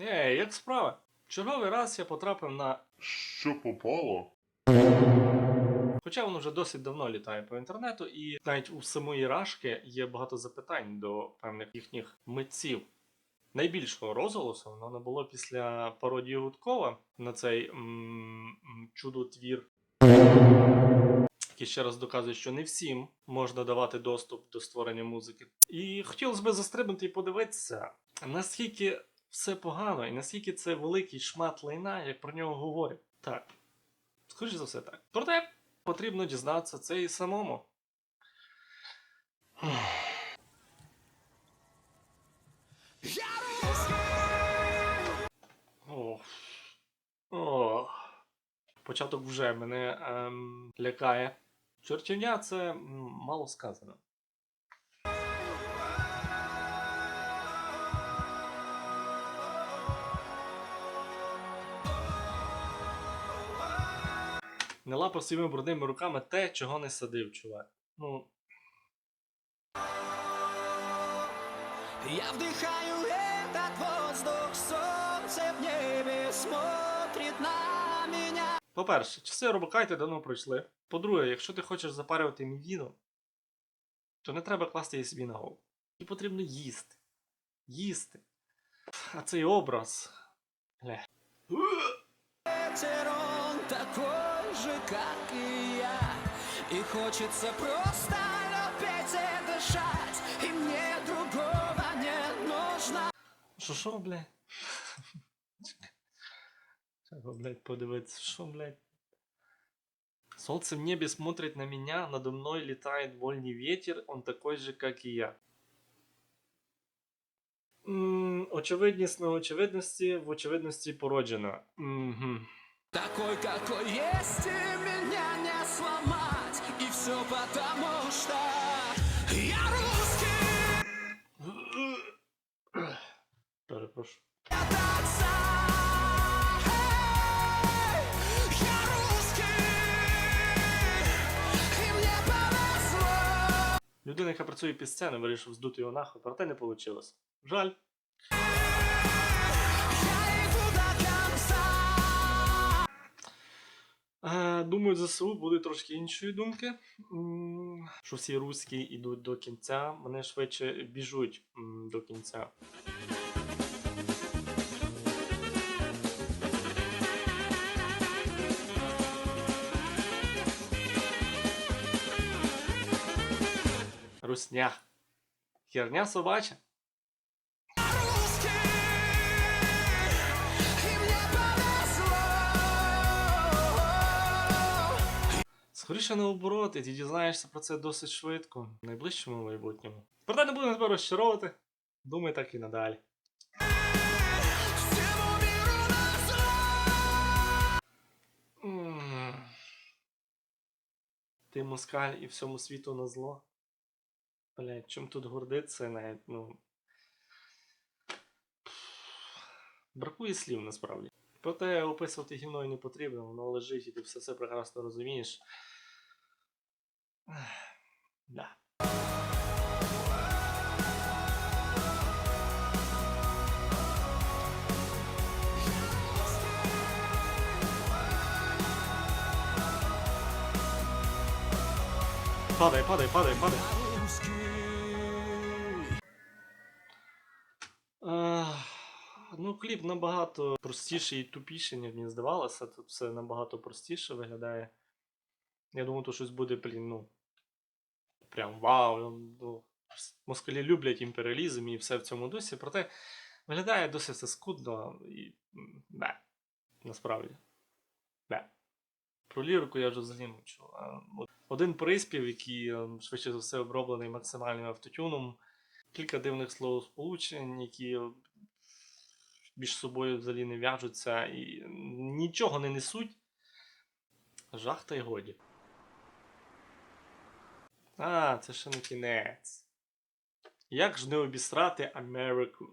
Ей, як справа? Черговий раз я потрапив на. Що попало? Хоча воно вже досить давно літає по інтернету, і навіть у самої Рашки є багато запитань до певних їхніх митців. Найбільшого розголосу воно набуло після пародії Гудкова на цей чудотвір, який ще раз доказує, що не всім можна давати доступ до створення музики. І хотілося б застрибнути і подивитися, наскільки все погано і наскільки це великий шмат лайна, як про нього говорять. Так. Скоріше за все так. Проте потрібно дізнатися це і самому. О. Початок вже мене ем, лякає. Чортівня це мало сказано. Не лапав своїми брудними руками те, чого не садив, чувак. Ну, Я вдыхаю этот воздух, солнце в небе смотрит на меня. по-перше, часи робокайти давно пройшли. По-друге, якщо ти хочеш запарювати мівіну, то не треба класти її собі на голову. І потрібно їсти. Їсти. А цей образ. Бля. Ветер, такой же, как и я. И хочется просто любить и дышать. И мне другого не нужно. Що що, блядь? Треба, блядь, подивитися, що, блядь. Солнце в небе смотрит на меня, надо мной летает вольный ветер, он такой же, как и я. М, очевидність на очевидності, в очевидності породжена. Угу. Такой, какой есть, и меня не сломать. И все потому, что я русский. Перепрошую. Людина, яка працює під сценою, вирішив здути його нахуй, проте не вийшло. Жаль. Думаю, ЗСУ буде трошки іншої думки. Що всі руські йдуть до кінця, вони швидше біжуть до кінця. Русня. Херня собача. Скоріше наоборот, і ти дізнаєшся про це досить швидко, в найближчому майбутньому. Проте не будемо тебе розчаровувати. Думай так і надалі. Ти москаль і всьому світу на зло. Блять, чим тут гордиться навіть, ну. Бракує слів насправді. Проте описувати гімною не потрібно, воно лежить і ти все це прекрасно розумієш. Да. Падай, падай, падай, падай. Ну, кліп набагато простіший і тупіший, ніж мені здавалося. Тут все набагато простіше виглядає. Я думаю, то щось буде, блін, ну. Прям вау. Ну, москалі люблять імперіалізм і все в цьому дусі. Проте виглядає досить все скудно і. Не. Насправді. Не. Про лірику я вже взагалі мовчу. А Один приспів, який ем, швидше за все оброблений максимальним автотюном, кілька дивних словосполучень, які між собою взагалі не в'яжуться і нічого не несуть. Жах та й годі. А, це ще не кінець. Як ж не обісрати Америку?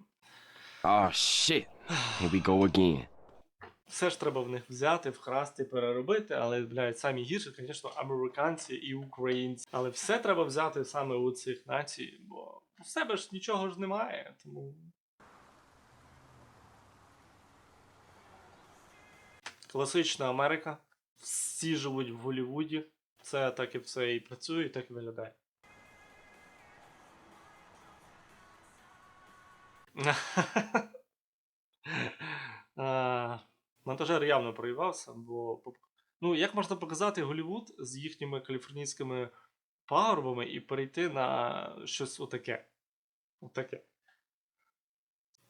Oh shit. Here we go again. Все ж треба в них взяти, вкрасти, переробити, але, блядь, самі гірші, звісно, американці і українці. Але все треба взяти саме у цих націй, бо у себе ж нічого ж немає, тому Класична Америка. Всі живуть в Голлівуді. Це так і все і працює, і так і виглядає. Монтажер явно проїбався, бо ну, як можна показати Голлівуд з їхніми каліфорнійськими пагорбами і перейти на щось отаке. Отаке.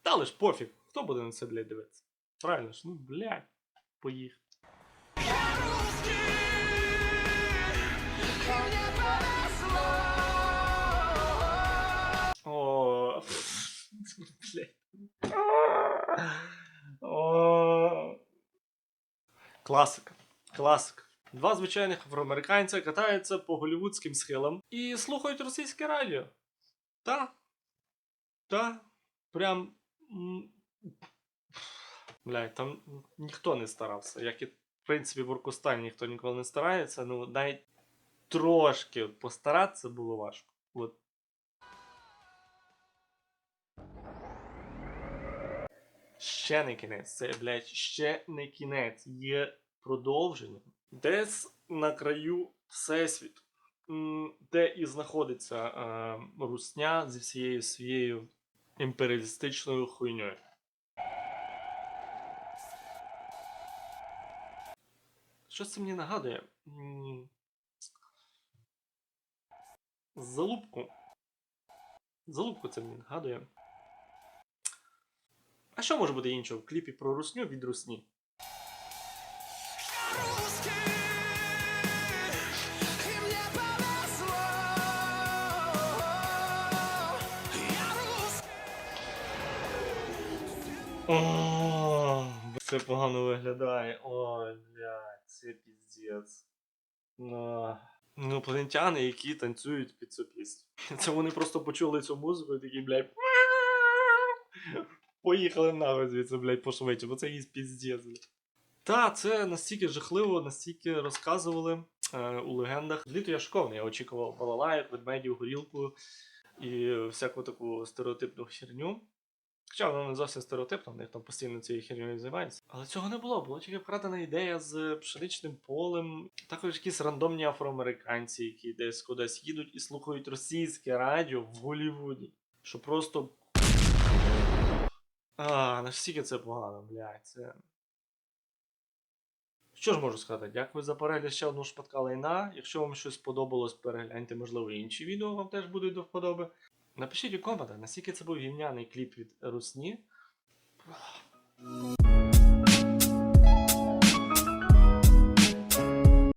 Та ж пофіг, хто буде на це, блядь, дивитися? Правильно ж, ну, блядь, поїхав. Класика. Класика. Два звичайних афроамериканця катаються по голівудським схилам і слухають російське радіо. Та. Та. Прям. Блядь, там ніхто не старався. Як і, в принципі, в Оркустані ніхто ніколи не старається. Ну, навіть трошки постаратися було важко. От. Ще не кінець. Це, блядь, ще не кінець. Є продовження. Десь на краю Всесвіту, де і знаходиться е, русня зі всією своєю імперіалістичною хуйньою. Що це мені нагадує? Залупку. Залупку це мені нагадує. А що може бути іншого в кліпі про русню від русні? О, це погано виглядає. Ой, блядь, це піздець. Ну, інопланетяни, які танцюють під цю пісню. Це вони просто почули цю музику і такі, блядь. Поїхали нахуй звідси, блядь, пошвидше, бо це їсть піздець. Та, це настільки жахливо, настільки розказували е, у легендах. Літо я шокований, я очікував балалайк, ведмедів, горілку і всяку таку стереотипну херню. Хоча воно не зовсім стереотипно, в них там постійно цією хернею займаються. Але цього не було. Була тільки вкрадена ідея з пшеничним полем. Також якісь рандомні афроамериканці, які десь кудись їдуть і слухають російське радіо в Голлівуді. Що просто. А, настільки це погано, блядь. Це. Що ж можу сказати? Дякую за перегляд ще одного шпатка лайна. Якщо вам щось сподобалось, перегляньте, можливо, інші відео вам теж будуть до вподоби. Напишіть у коментах, наскільки це був гівняний кліп від Русні.